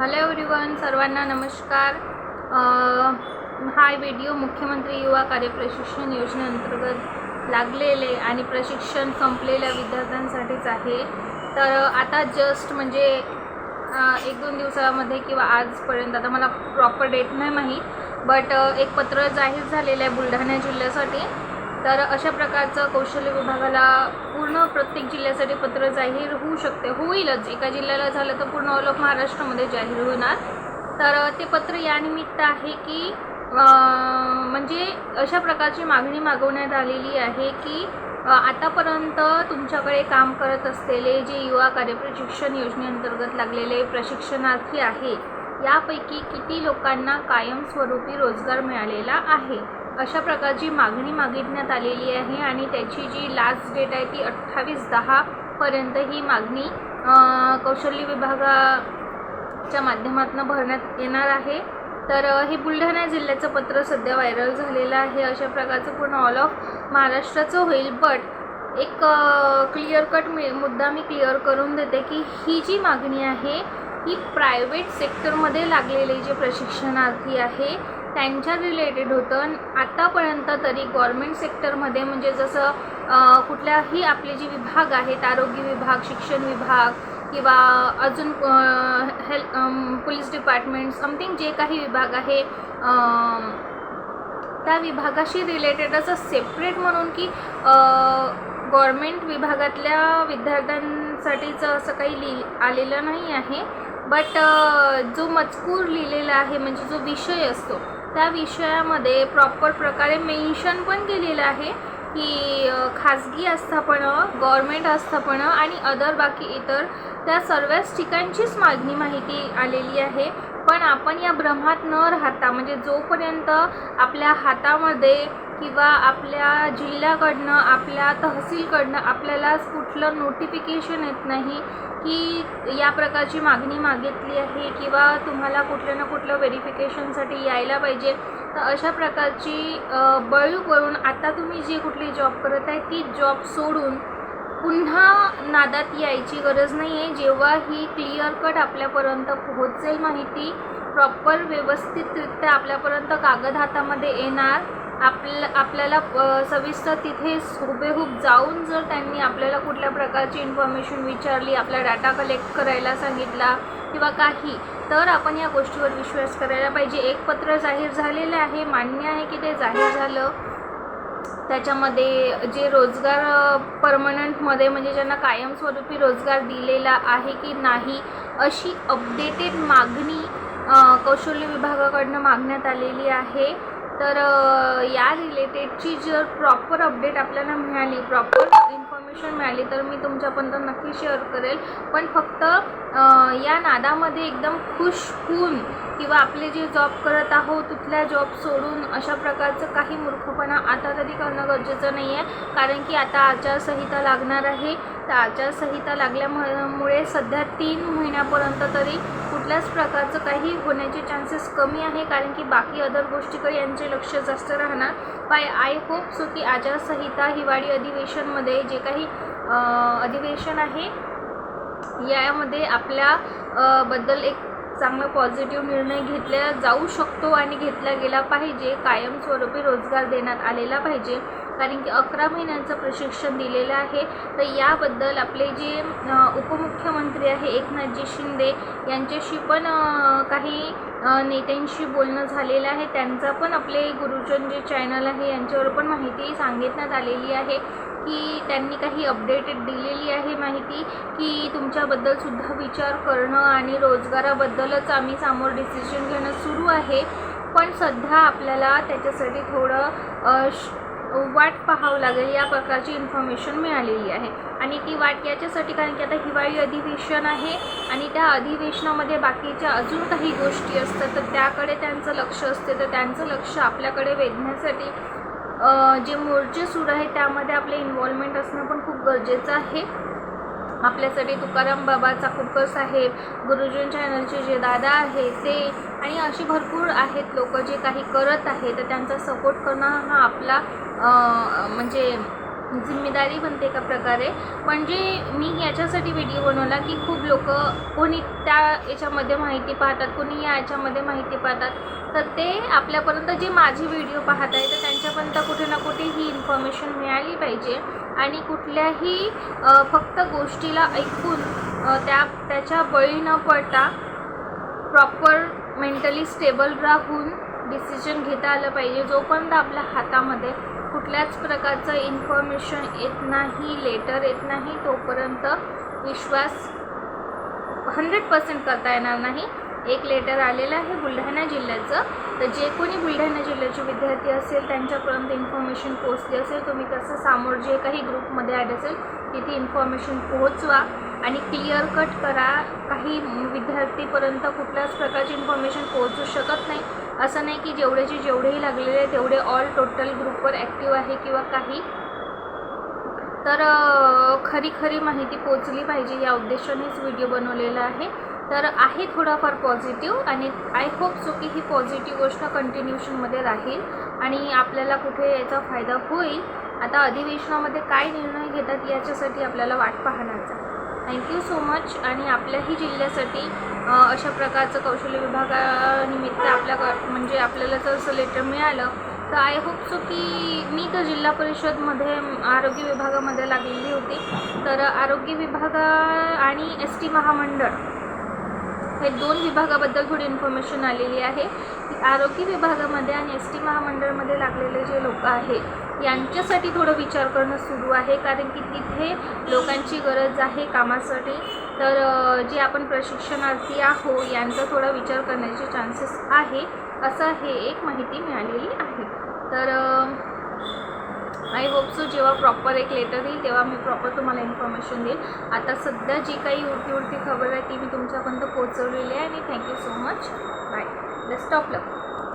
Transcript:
Hello everyone सर्वांना नमस्कार. हा व्हिडिओ मुख्यमंत्री युवा कार्य प्रशिक्षण योजनेअंतर्गत लागलेले आणि प्रशिक्षण संपलेल्या विद्यार्थ्यांसाठीच आहे. तर आता जस्ट म्हणजे एक दोन दिवसामध्ये किंवा आजपर्यंत आता मला प्रॉपर डेट नाही माहीत बट एक पत्र जाहीर झालेलं आहे बुलढाणा जिल्ह्यासाठी. तर अशा प्रकारचं कौशल्य विभागाला पूर्ण प्रत्येक जिल्ह्यासाठी पत्र जाहीर होऊ शकते. होईलच. एका जिल्ह्याला झालं तर पूर्ण ऑल ऑफ महाराष्ट्रामध्ये जाहीर होणार. तर ते पत्र यानिमित्त आहे की म्हणजे अशा प्रकारची मागणी मागवण्यात आलेली आहे की आतापर्यंत तुमच्याकडे काम करत असलेले जे युवा कार्यप्रशिक्षण योजनेअंतर्गत लागलेले प्रशिक्षणार्थी आहे यापैकी किती लोकांना कायमस्वरूपी रोजगार मिळालेला आहे? अशा प्रकारची मागणी मागितण्यात आलेली आहे आणि त्याची जी लास्ट डेट आहे ती अठ्ठावीस दहापर्यंत ही मागणी कौशल्य विभागाच्या माध्यमातून भरण्यात येणार आहे. तर हे बुलढाणा जिल्ह्याचं पत्र सध्या व्हायरल झालेलं आहे. अशा प्रकारचं पूर्ण ऑल ऑफ महाराष्ट्राचं होईल. बट एक क्लिअर कट मी मुद्दा मी क्लिअर करून देते की ही जी मागणी आहे ही प्रायव्हेट सेक्टरमध्ये लागलेले जे प्रशिक्षणार्थी आहे त्यांच्या रिलेटेड होतं. आणि आत्तापर्यंत तरी गव्हर्मेंट सेक्टरमध्ये म्हणजे जसं कुठल्याही आपले जे विभाग आहेत आरोग्य विभाग शिक्षण विभाग किंवा अजून हेल पोलीस डिपार्टमेंट समथिंग जे काही विभाग आहे त्या विभागाशी रिलेटेड असं सेपरेट म्हणून की गव्हर्मेंट विभागातल्या विद्यार्थ्यांसाठीचं असं काही लिहि आलेलं नाही आहे. बट जो मजकूर लिहिलेला आहे म्हणजे जो विषय असतो त्या विषयामध्ये प्रॉपर प्रकारे मेन्शन पण केलेलं आहे की खाजगी आस्थापनं गव्हर्मेंट आस्थापनं आणि अदर बाकी इतर त्या सर्वच ठिकाणचीच मागणी माहिती आलेली आहे. पण आपण या भ्रमात न राहता म्हणजे जोपर्यंत आपल्या हातामध्ये किंवा आपल्या जिल्ह्याकडनं आपल्या तहसीलकडनं आपल्याला कुठलं नोटिफिकेशन येत नाही की या प्रकारची मागणी मागितली आहे किंवा तुम्हाला कुठल्या ना कुठलं व्हेरिफिकेशनसाठी यायला पाहिजे तर अशा प्रकारची बळू करून आता तुम्ही जी कुठली जॉब करत आहे ती जॉब सोडून पुन्हा नादात यायची गरज नाही आहे जेव्हा ही क्लिअर कट आपल्यापर्यंत पोहोचेल माहिती प्रॉपर व्यवस्थितरित्या आपल्यापर्यंत कागद हातामध्ये येणार आपलं आपल्याला सविस्तर तिथे हुबेहूब जाऊन जर त्यांनी आपल्याला कुठल्या प्रकारची इन्फॉर्मेशन विचारली आपला डाटा कलेक्ट करायला सांगितला किंवा काही तर आपण या गोष्टीवर विश्वास करायला पाहिजे. एक पत्र जाहीर झालेलं आहे मान्य आहे की ते जाहीर झालं. त्याच्यामध्ये जे रोजगार परमनंटमध्ये म्हणजे ज्यांना कायमस्वरूपी रोजगार दिलेला आहे की नाही अशी अपडेटेड मागणी कौशल्य विभागाकडनं मागण्यात आलेली आहे. तर या रिलेटेडची जर प्रॉपर अपडेट आपल्याला मिळाली प्रॉपर इन्फॉर्मेशन मिळाली तर मी तुमच्यापर्यंत नक्की शेअर करेल. पण फक्त या नादामध्ये एकदम खुश होऊन किंवा आपले जे जॉब करत आहोत तिथल्या जॉब सोडून अशा प्रकारचं काही मूर्खपणा आता तरी करणं गरजेचं नाही आहे कारण की आता आचारसंहिता लागणार आहे. तर आचारसंहिता लागल्यामुळे सध्या तीन महिन्यापर्यंत तरी कुठल्याच प्रकारचं काही होण्याचे चान्सेस कमी आहे कारण की बाकी अदर गोष्टीकडे यांचे लक्ष जास्त राहणार. बाय आय होप सो की आचारसंहिता हिवाळी अधिवेशनमध्ये जे काही अधिवेशन आहे यामध्ये आपल्या बद्दल एक चांगला पॉझिटिव्ह निर्णय घेतला जाऊ शकतो आणि घेतला गेला पाहिजे. कायमस्वरूपी रोजगार देण्यात आलेला पाहिजे. कारण की अकरा महिन्यांचं प्रशिक्षण दिलेलं आहे. तर याबद्दल आपले जे उपमुख्यमंत्री आहे एकनाथजी शिंदे यांच्याशी पण काही नेत्यांशी बोलणं झालेलं आहे. त्यांचा पण आपले गुरुजन जे चॅनल आहे यांच्यावर पण माहिती सांगितण्यात आलेली आहे की त्यांनी काही अपडेटेड दिलेली आहे माहिती की तुमच्याबद्दल सुद्धा विचार करणं आणि रोजगाराबद्दलच आम्ही समोर डिसिजन घेणं सुरू आहे. पण सध्या आपल्याला त्याच्यासाठी थोडं श- वाट पाहावं लागेल या प्रकारची इन्फॉर्मेशन मिळालेली आहे. आणि ती वाट याच्यासाठी कारण की आता हिवाळी अधिवेशन आहे आणि त्या अधिवेशनामध्ये बाकीच्या अजून काही गोष्टी असतात तर त्याकडे त्यांचं लक्ष असते. तर त्यांचं लक्ष आपल्याकडे वेधण्यासाठी जे मोर्चे सुरू आहे त्यामध्ये आपले इन्व्हॉल्वमेंट असणं पण खूप गरजेचं आहे. आपल्यासाठी तुकाराम बाबाचा चाकूरकर साहेब गुरुजन चॅनलचे जे दादा आहे ते आणि अशी भरपूर आहेत लोक जे काही करत आहे तर त्यांचा सपोर्ट करणं हा आपला म्हणजे जिम्मेदारी बनते एका प्रकारे. म्हणजे मी याच्यासाठी व्हिडिओ बनवला की खूप लोक कोणी त्या याच्यामध्ये माहिती पाहतात कोणी या याच्यामध्ये माहिती पाहतात. तर ते आपल्यापर्यंत जे माझे व्हिडिओ पाहत आहे तर त्यांच्यापर्यंत कुठे ना कुठे ही इन्फॉर्मेशन मिळाली पाहिजे. आणि कुठल्याही फक्त गोष्टीला ऐकून त्या त्याच्या बळी न पडता प्रॉपर मेंटली स्टेबल राहून डिसिजन घेता आलं पाहिजे जोपर्यंत आपल्या हातामध्ये कुठल्याच प्रकारचं इन्फॉर्मेशन येत नाही लेटर येत नाही तोपर्यंत विश्वास हंड्रेड पर्सेंट करता येणार नाही. एक लेटर आलेलं आहे बुलढाणा जिल्ह्याचं. तर जे कोणी बुलढाणा जिल्ह्याचे विद्यार्थी असेल त्यांच्यापर्यंत इन्फॉर्मेशन पोहोचली असेल तुम्ही तसं सामोर जे काही ग्रुपमध्ये ॲड असेल तिथे इन्फॉर्मेशन पोहोचवा आणि क्लिअर कट करा. काही विद्यार्थीपर्यंत कुठल्याच प्रकारची इन्फॉर्मेशन पोहोचू शकत नाही. असं नाही की जेवढेचे जेवढेही लागलेले तेवढे ऑल टोटल ग्रुपवर ॲक्टिव्ह आहे किंवा काही. तर खरी खरी माहिती पोचली पाहिजे या उद्देशानेच व्हिडिओ बनवलेला आहे. तर आहे थोडाफार पॉझिटिव्ह आणि आय होप सो की ही पॉझिटिव्ह गोष्ट कंटिन्युशनमध्ये राहील आणि आपल्याला कुठे याचा फायदा होईल. आता अधिवेशनामध्ये काय निर्णय घेतात याच्यासाठी आपल्याला वाट पाहण्याचा. थँक्यू सो मच आणि आपल्याही जिल्ह्यासाठी अशा प्रकारचं कौशल्य विभागानिमित्त आपल्या म्हणजे आपल्याला जर असं लेटर मिळालं तर आय होप सो की मी तर जिल्हा परिषदमध्ये आरोग्य विभागामध्ये लागलेली होती. तर आरोग्य विभाग आणि एस टी महामंडळ हे दोन विभागाबद्दल थोडी इन्फॉर्मेशन आलेली आहे. की आरोग्य विभागामध्ये आणि एस टी महामंडळमध्ये लागलेले जे लोक आहे यांच्यासाठी थोडं विचार करणं सुरू आहे. कारण की तिथे लोकांची गरज आहे कामासाठी. तर जे आपण प्रशिक्षणार्थी आहो यांचा थोडा विचार करण्याचे चान्सेस आहे असं हे एक माहिती मिळालेली आहे. तर जेव्हा प्रॉपर एक लेटर येईल तेव्हा मी प्रॉपर तुम्हाला इन्फॉर्मेशन देईल. आता सध्या जी काही उडती उडती खबर आहे ती मी तुमच्यापर्यंत पोहोचवलेली आहे आणि thank you so much bye best of luck